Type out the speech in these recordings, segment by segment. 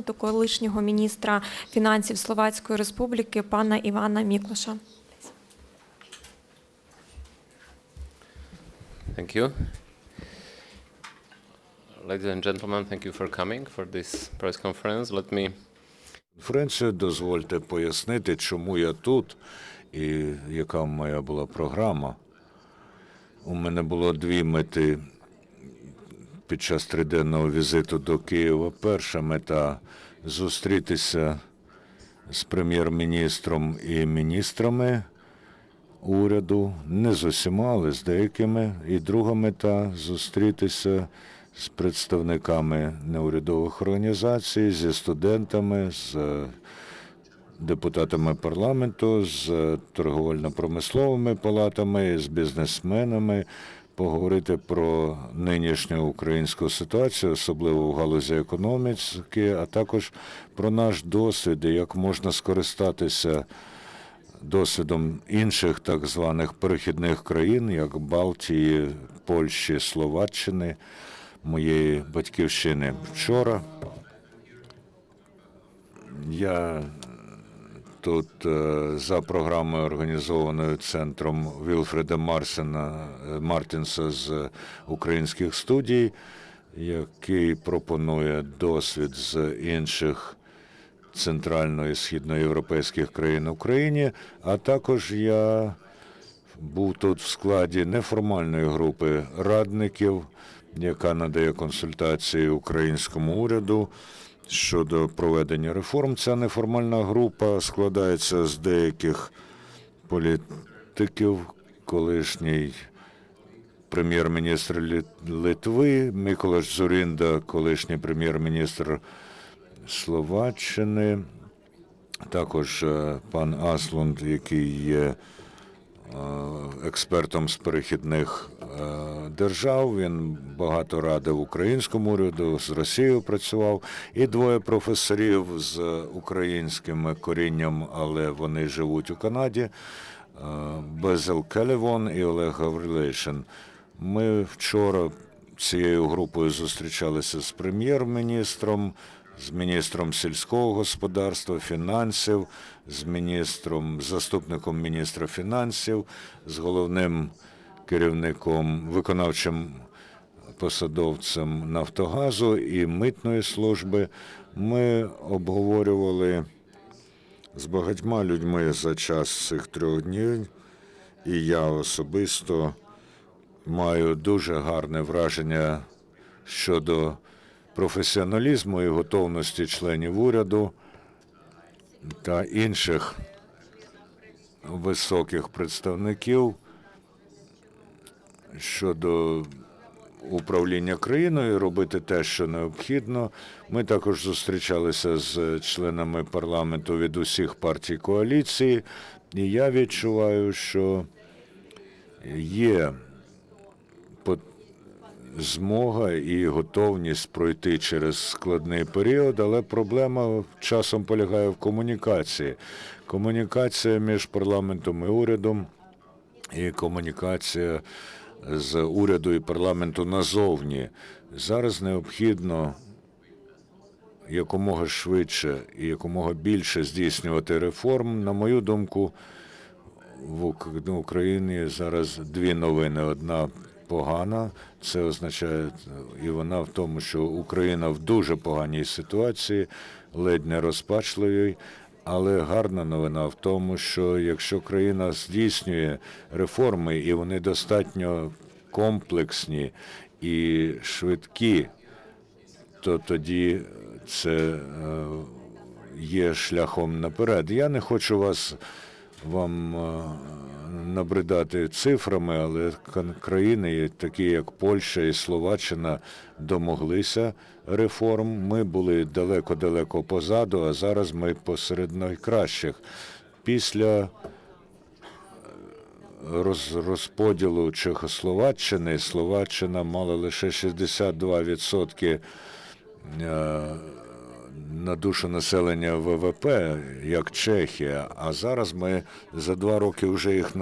парламенту колишнього міністра фінансів Словацької Республіки пана Івана Міклоша. Thank you. Ladies and gentlemen, thank you for coming for this press conference. Let me Конференцію дозвольте пояснити, чому я тут і яка моя була програма. У мене було дві мети під час триденного візиту до Києва. Перша мета зустрітися з прем'єр-міністром і міністрами уряду, не з усіма, але з деякими. І друга мета зустрітися з представниками неурядових організацій, зі студентами, з депутатами парламенту, з торговельно-промисловими палатами, з бізнесменами, поговорити про нинішню українську ситуацію, особливо в галузі економіки, а також про наш досвід, як можна скористатися досвідом інших так званих перехідних країн, як Балтії, Польщі, Словаччини, моєї батьківщини. Вчора я тут е, за програмою, організованою центром Вілфреда Марсена е, Мартінса з українських студій, який пропонує досвід з інших центрально- і східноєвропейських країн Україні, а також я був тут в складі неформальної групи радників, яка надає консультації українському уряду щодо проведення реформ. Ця неформальна група складається з деяких політиків, колишній прем'єр-міністр Литви, Миколаш Зурінда, колишній прем'єр-міністр Словаччини, також е, пан Аслунд, який є експертом з перехідних е, держав. Він багато радив українському уряду, з Росією працював, і двоє професорів з українським корінням, але вони живуть у Канаді. е, Безел Келевон і Олег Гаврилишин. Ми вчора цією групою зустрічалися з прем'єр-міністром, з міністром сільського господарства, фінансів, з міністром, заступником міністра фінансів, з головним керівником, виконавчим посадовцем Нафтогазу і митної служби. Ми обговорювали з багатьма людьми за час цих трьох днів, і я особисто маю дуже гарне враження щодо професіоналізму і готовності членів уряду та інших високих представників щодо управління країною, робити те, що необхідно. Ми також зустрічалися з членами парламенту від усіх партій коаліції, і я відчуваю, що є змога і готовність пройти через складний період, але проблема часом полягає в комунікації. Комунікація між парламентом і урядом, і комунікація з уряду і парламенту назовні. Зараз необхідно якомога швидше і якомога більше здійснювати реформ. На мою думку, в Україні зараз дві новини. Одна погана, це означає, і вона в тому, що Україна в дуже поганій ситуації, ледь не розпачливій. Але гарна новина в тому, що якщо країна здійснює реформи, і вони достатньо комплексні і швидкі, то тоді це е, є шляхом наперед. Я не хочу вас вам е, набридати цифрами, але країни, такі як Польща і Словаччина, домоглися реформ. Ми були далеко-далеко позаду, а зараз ми посеред найкращих. Після роз, розподілу Чехословаччини Словаччина мала лише 62% е, на душу населення ВВП, як Чехія, а зараз ми за два роки вже їх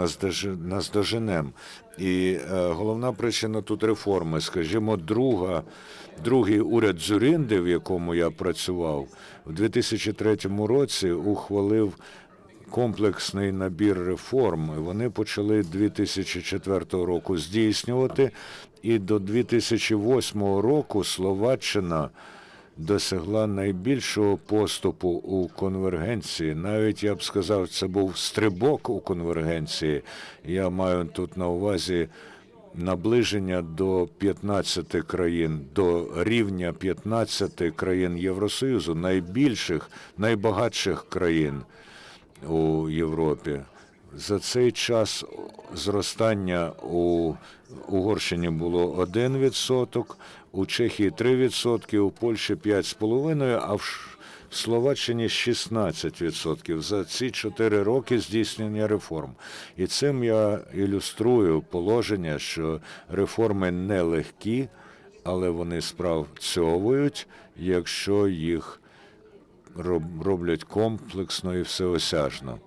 наздоженемо. І е, головна причина тут реформи. Скажімо, друга, другий уряд Дзюрінди, в якому я працював, в 2003 році ухвалив комплексний набір реформ. Вони почали 2004 року здійснювати, і до 2008 року Словаччина досягла найбільшого поступу у конвергенції. Навіть я б сказав, це був стрибок у конвергенції. Я маю тут на увазі наближення до 15 країн, до рівня 15 країн Євросоюзу, найбільших, найбагатших країн у Європі. За цей час зростання у Угорщині було 1%, у Чехії 3%, у Польщі 5,5%, а в Словаччині 16% за ці 4 роки здійснення реформ. І цим я ілюструю положення, що реформи нелегкі, але вони спрацьовують, якщо їх роблять комплексно і всеосяжно.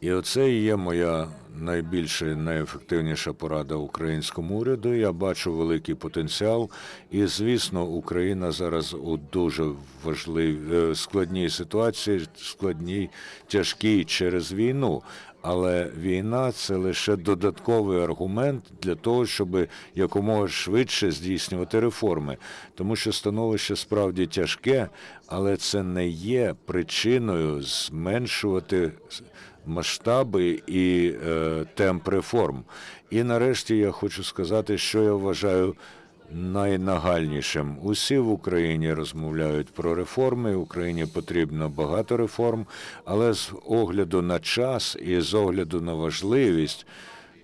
І оце є моя найбільша, найефективніша порада українському уряду. Я бачу великий потенціал, і звісно, Україна зараз у дуже важливій складній ситуації, складній, тяжкій через війну. Але війна це лише додатковий аргумент для того, щоб якомога швидше здійснювати реформи, тому що становище справді тяжке, але це не є причиною зменшувати масштаби і е, темп реформ. І нарешті я хочу сказати, що я вважаю найнагальнішим. Усі в Україні розмовляють про реформи. Україні потрібно багато реформ, але з огляду на час і з огляду на важливість,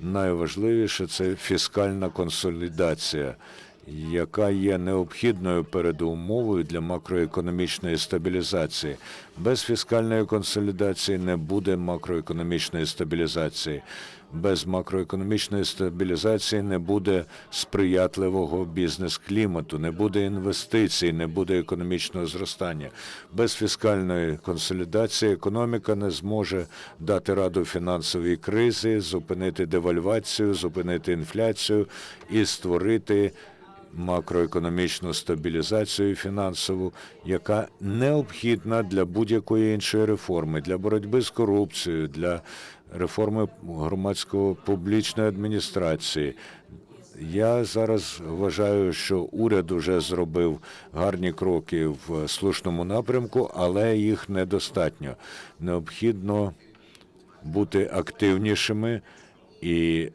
найважливіше це фіскальна консолідація. Яка є необхідною передумовою для макроекономічної стабілізації. Без фіскальної консолідації не буде макроекономічної стабілізації. Без макроекономічної стабілізації не буде сприятливого бізнес-клімату, не буде інвестицій, не буде економічного зростання. Без фіскальної консолідації економіка не зможе дати раду фінансовій кризі, зупинити девальвацію, зупинити інфляцію і створити макроекономічну стабілізацію фінансову, яка необхідна для будь-якої іншої реформи, для боротьби з корупцією, для реформи громадського публічної адміністрації. Я зараз вважаю, що уряд уже зробив гарні кроки в слушному напрямку, але їх недостатньо. Необхідно бути активнішими і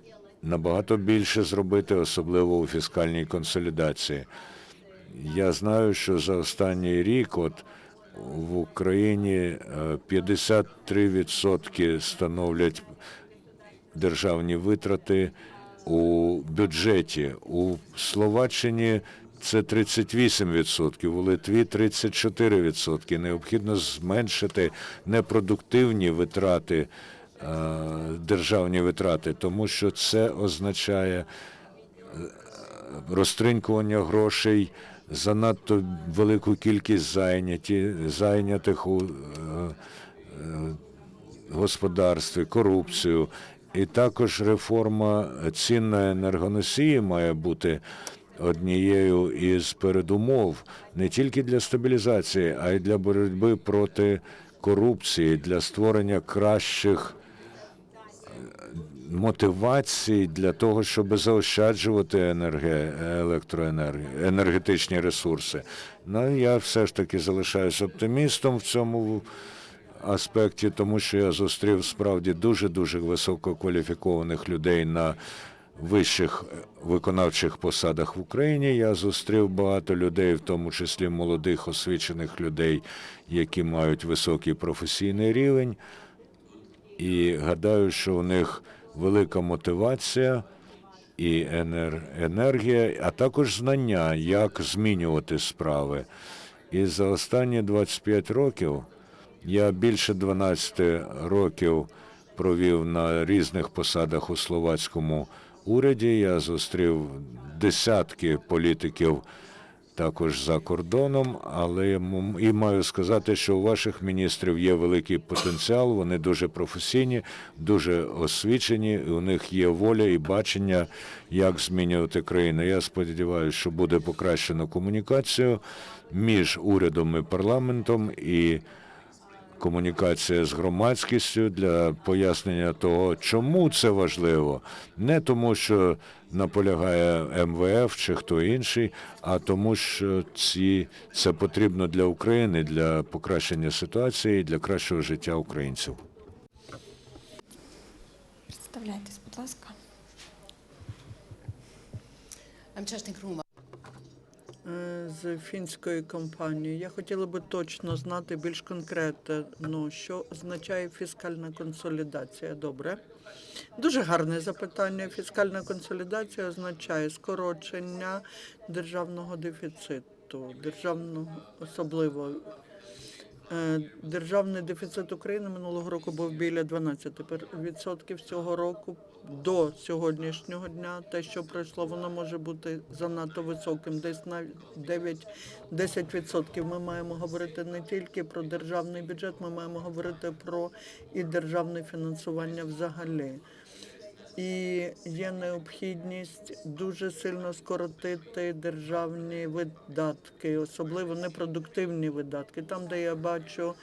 набагато більше зробити, особливо у фіскальній консолідації. Я знаю, що за останній рік от в Україні е, 53% становлять державні витрати у бюджеті. У Словаччині це 38%, у Литві 34%. Необхідно зменшити непродуктивні витрати, е, державні витрати, тому що це означає розтринькування грошей, занадто велику кількість зайнятих у е, е, господарстві, корупцію. І також реформа цін на енергоносії має бути однією із передумов не тільки для стабілізації, а й для боротьби проти корупції, для створення кращих мотивацій для того, щоб заощаджувати енерге, енергетичні ресурси. Ну, я все ж таки залишаюсь оптимістом в цьому аспекті, тому що я зустрів справді дуже-дуже висококваліфікованих людей на вищих виконавчих посадах в Україні. Я зустрів багато людей, в тому числі молодих освічених людей, які мають високий професійний рівень. І гадаю, що у них велика мотивація і енер- енергія, а також знання, як змінювати справи. І за останні 25 років я більше 12 років провів на різних посадах у словацькому уряді. Я зустрів десятки політиків також за кордоном, але і маю сказати, що у ваших міністрів є великий потенціал, вони дуже професійні, дуже освічені, у них є воля і бачення, як змінювати країну. Я сподіваюся, що буде покращено комунікацію між урядом і парламентом і комунікація з громадськістю для пояснення того, чому це важливо. Не тому, що наполягає МВФ чи хто інший, а тому, що ці, це потрібно для України, для покращення ситуації, для кращого життя українців. Представляйтесь, будь ласка. I'm Kerstin Kronwall. Е, з фінської компанії. Я хотіла би точно знати більш конкретно, що означає фіскальна консолідація. Добре. Дуже гарне запитання. Фіскальна консолідація означає скорочення державного дефіциту, державного особливо. Е, Державний дефіцит України минулого року був біля 12% цього року. До сьогоднішнього дня те, що пройшло, воно може бути занадто високим, десь навіть 9-10%. Ми маємо говорити не тільки про державний бюджет, ми маємо говорити про і державне фінансування взагалі. І є необхідність дуже сильно скоротити державні видатки, особливо непродуктивні видатки. Там, де я бачу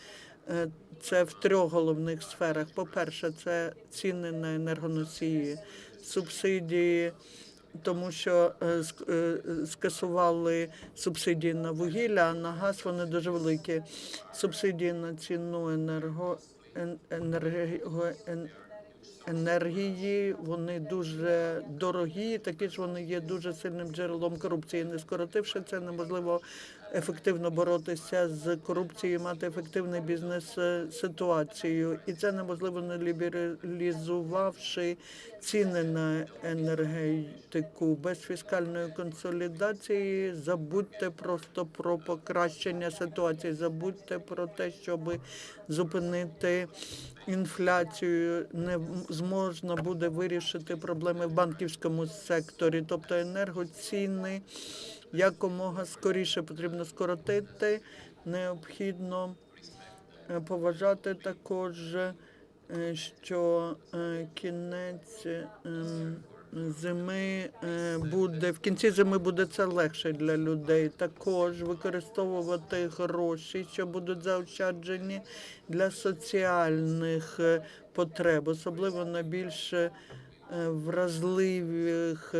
е, це в трьох головних сферах. По-перше, це ціни на енергоносії, субсидії. Тому що е, е, скасували субсидії на вугілля, а на газ вони дуже великі. Субсидії на ціну енерго, ен- енерго, ен- енергії, вони дуже дорогі, такі ж вони є дуже сильним джерелом корупції. Не скоротивши це, неможливо ефективно боротися з корупцією, мати ефективний бізнес е. І це неможливо не лібералізувавши ціни на енергетику. Без фіскальної консолідації забудьте просто про покращення ситуації, забудьте про те, щоб зупинити інфляцію, не зможна буде вирішити проблеми в банківському секторі, тобто енергоціни якомога скоріше потрібно скоротити. Необхідно е, поважати також, е, що е, кінець ем, зими буде в кінці зими буде це легше для людей. Також використовувати гроші, що будуть заощаджені для соціальних потреб, особливо на більш вразливих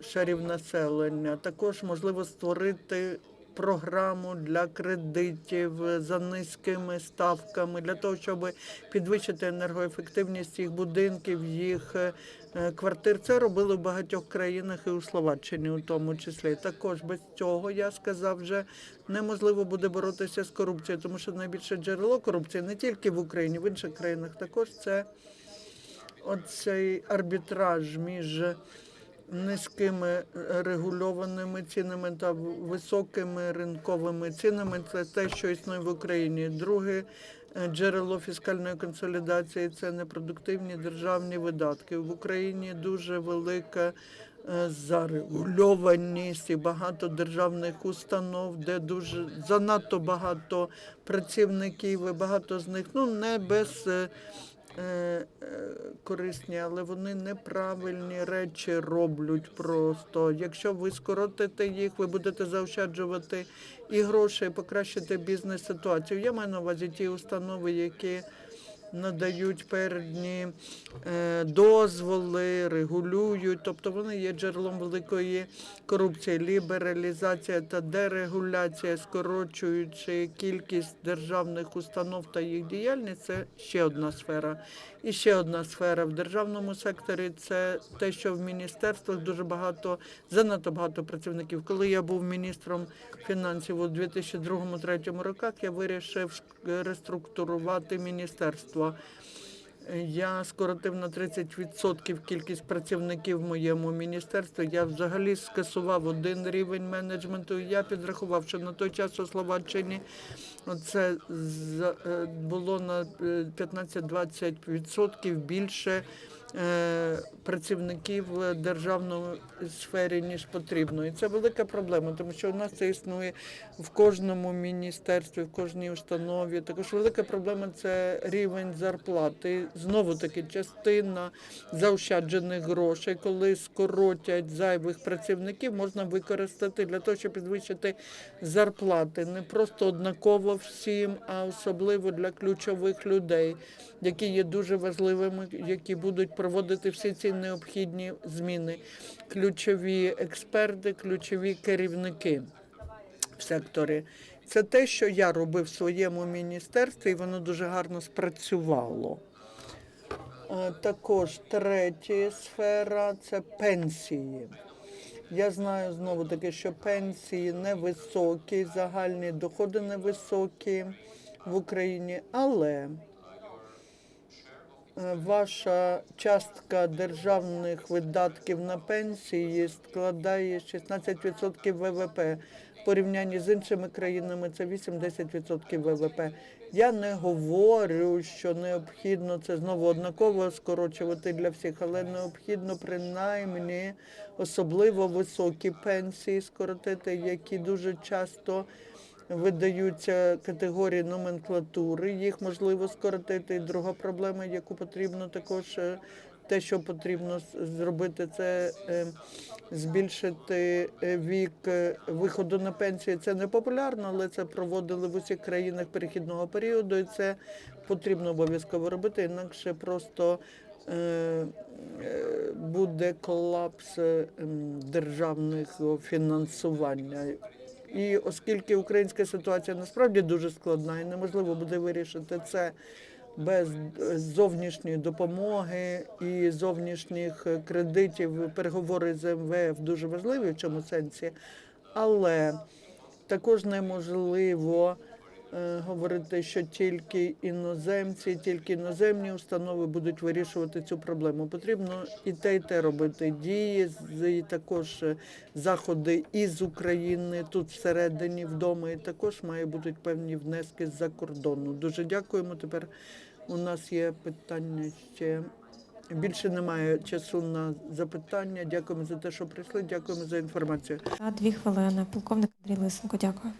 шарів населення. Також можливо створити програму для кредитів за низькими ставками, для того, щоб підвищити енергоефективність їх будинків, їх е, квартир. Це робили в багатьох країнах і у Словаччині, у тому числі. Також без цього я сказав вже неможливо буде боротися з корупцією, тому що найбільше джерело корупції не тільки в Україні, в інших країнах також це оцей арбітраж між низькими е, регульованими цінами та високими ринковими цінами. Це те, що існує в Україні. Друге е, джерело фіскальної консолідації це непродуктивні державні видатки. В Україні дуже велика е, зарегульованість і багато державних установ, де дуже занадто багато працівників, і багато з них ну не без. Е, е, корисні, але вони неправильні речі роблять просто. Якщо ви скоротите їх, ви будете заощаджувати і гроші, покращити бізнес-ситуацію. Я маю на увазі ті установи, які надають певні е, дозволи, регулюють, тобто вони є джерелом великої корупції, лібералізація та дерегуляція, скорочуючи кількість державних установ та їх діяльність, це ще одна сфера. І ще одна сфера в державному секторі це те, що в міністерствах дуже багато, занадто багато працівників. Коли я був міністром фінансів у 2002-2003 роках, я вирішив реструктурувати міністерство. Я скоротив на 30% кількість працівників в моєму міністерстві. Я взагалі скасував один рівень менеджменту. Я підрахував, що на той час у Словаччині це е, було на е, 15-20% більше е, працівників в державній сфері, ніж потрібно. І це велика проблема, тому що у нас це існує в кожному міністерстві, в кожній установі. Також велика проблема це рівень зарплати. Знову таки частина заощаджених грошей, коли скоротять зайвих працівників, можна використати для того, щоб підвищити зарплати не просто однаково всім, а особливо для ключових людей, які є дуже важливими, які будуть проводити всі ці необхідні зміни. Ключові експерти, ключові керівники в секторі. Це те, що я робив в своєму міністерстві, і воно дуже гарно спрацювало. Також третя сфера це пенсії. Я знаю знову таки, що пенсії невисокі, загальні доходи невисокі в Україні, але ваша частка державних видатків на пенсії складає 16% ВВП. В порівнянні з іншими країнами це 8-10% ВВП. Я не говорю, що необхідно це знову однаково скорочувати для всіх, але необхідно принаймні особливо високі пенсії скоротити, які дуже часто видаються категорії номенклатури. Їх можливо скоротити. І друга проблема, яку потрібно також. е, Те, що потрібно зробити, це е, збільшити е, вік виходу на пенсію. Це не популярно, але це проводили в усіх країнах перехідного періоду, і це потрібно обов'язково робити, інакше просто буде колапс м, державного фінансування. І оскільки українська ситуація насправді дуже складна і неможливо буде вирішити це без зовнішньої допомоги і зовнішніх кредитів, переговори з МВФ дуже важливі в цьому сенсі, але також неможливо говорити, що тільки іноземці, тільки іноземні установи будуть вирішувати цю проблему. Потрібно і те, і те робити. Дії і також е, заходи із України тут всередині вдома, і також має бути певні внески з-за кордону. Дуже дякуємо. Тепер у нас є питання ще. Більше немає часу на запитання. Дякуємо за те, що прийшли. Дякуємо за інформацію. Дві хвилини. Полковник Андрій Лисенко, дякую.